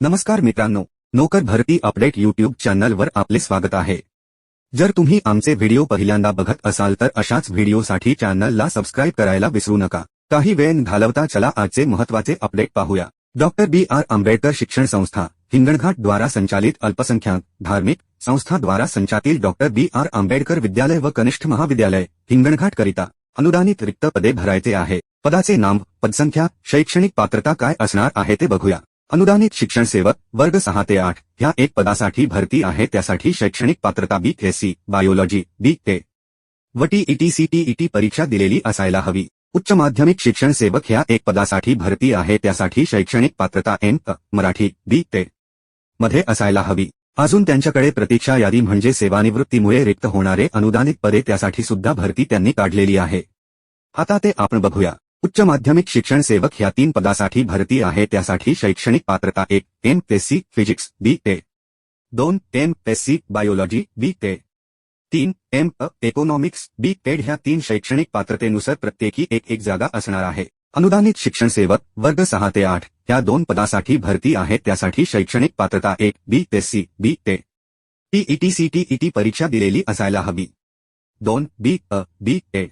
नमस्कार मित्रांनो नोकर भरती अपडेट युट्यूब चॅनलवर आपले स्वागत आहे. जर तुम्ही आमचे व्हिडिओ पहिल्यांदा बघत असाल तर अशाच व्हिडिओसाठी चॅनलला सबस्क्राईब करायला विसरू नका. काही वेळ घालवता चला आजचे महत्त्वाचे अपडेट पाहूया. डॉक्टर बी आर आंबेडकर शिक्षण संस्था हिंगणघाट द्वारा संचालित अल्पसंख्याक धार्मिक संस्था द्वारा डॉक्टर बी आर आंबेडकर विद्यालय व कनिष्ठ महाविद्यालय हिंगणघाट करिता अनुदानित रिक्त पदे भरायचे आहे. पदाचे नाम पदसंख्या शैक्षणिक पात्रता काय असणार आहे ते बघूया. अनुदानित शिक्षण सेवक वर्ग सहा ते आठ ह्या एक पदासाठी भरती आहे त्यासाठी शैक्षणिक पात्रता बी एससी बायोलॉजी बी टे व टीईटी सीटीईटी परीक्षा दिलेली असायला हवी. उच्च माध्यमिक शिक्षण सेवक ह्या एक पदासाठी भरती आहे त्यासाठी शैक्षणिक पात्रता एम अ, मराठी बी ते. मध्ये असायला हवी. अजून त्यांच्याकडे प्रतीक्षा यादी म्हणजे सेवानिवृत्तीमुळे रिक्त होणारे अनुदानित पदे त्यासाठी सुद्धा भरती त्यांनी काढलेली आहे. आता ते आपण बघूया. उच्च माध्यमिक शिक्षण सेवक ह्या तीन पदासाठी भरती आहे. त्यासाठी शैक्षणिक पात्रता एक M Sc physics B A दोन एम एससी बायोलॉजी बी टे तीन एम इकॉनॉमिक्स बी टेड ह्या तीन शैक्षणिक पात्रतेनुसार प्रत्येकी एक एक जागा असणार आहे. अनुदानित शिक्षण सेवक, वर्ग सहा ते आठ, ह्या दोन पदासाठी भरती आहे. त्यासाठी शैक्षणिक पात्रता एक बी एससी बी टे टीईटी सीटीईटी परीक्षा दिलेली असायला हवी. दोन बी अ बी ए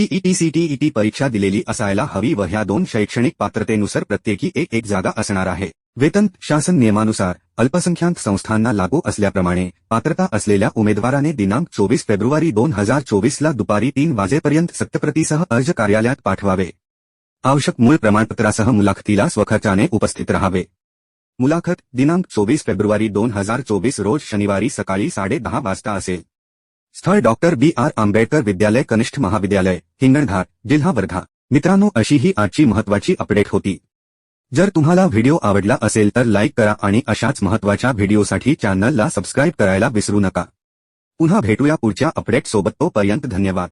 टीईटीसीटीईटी परीक्षा दिलेली असायला हवी व ह्या दोन शैक्षणिक पात्रतेनुसार प्रत्येकी एक एक जागा असणार आहे. वेतन शासन नियमानुसार अल्पसंख्याक संस्थांना लागू असल्याप्रमाणे पात्रता असलेल्या उमेदवाराने दिनांक चोवीस फेब्रुवारी दोन हजार चोवीसला दुपारी तीन वाजेपर्यंत सत्यप्रतीसह अर्ज कार्यालयात पाठवावे. आवश्यक मूळ प्रमाणपत्रासह मुलाखतीला स्वखर्चाने उपस्थित राहावे. मुलाखत दिनांक चोवीस फेब्रुवारी दोन हजार चोवीस रोज शनिवारी सकाळी साडे दहा वाजता असेल. स्थळ डॉक्टर बी. आर. आंबेडकर विद्यालय कनिष्ठ महाविद्यालय हिंगणघाट जिल्हा वर्धा. मित्रांनो अशी ही आजची महत्वाची अपडेट होती. जर तुम्हाला व्हिडिओ आवडला असेल तर लाईक करा आणि अशाच महत्त्वाच्या व्हिडिओसाठी चॅनलला सबस्क्राईब करायला विसरू नका. पुन्हा भेटूया पुढच्या अपडेट सोबत. तोपर्यंत धन्यवाद.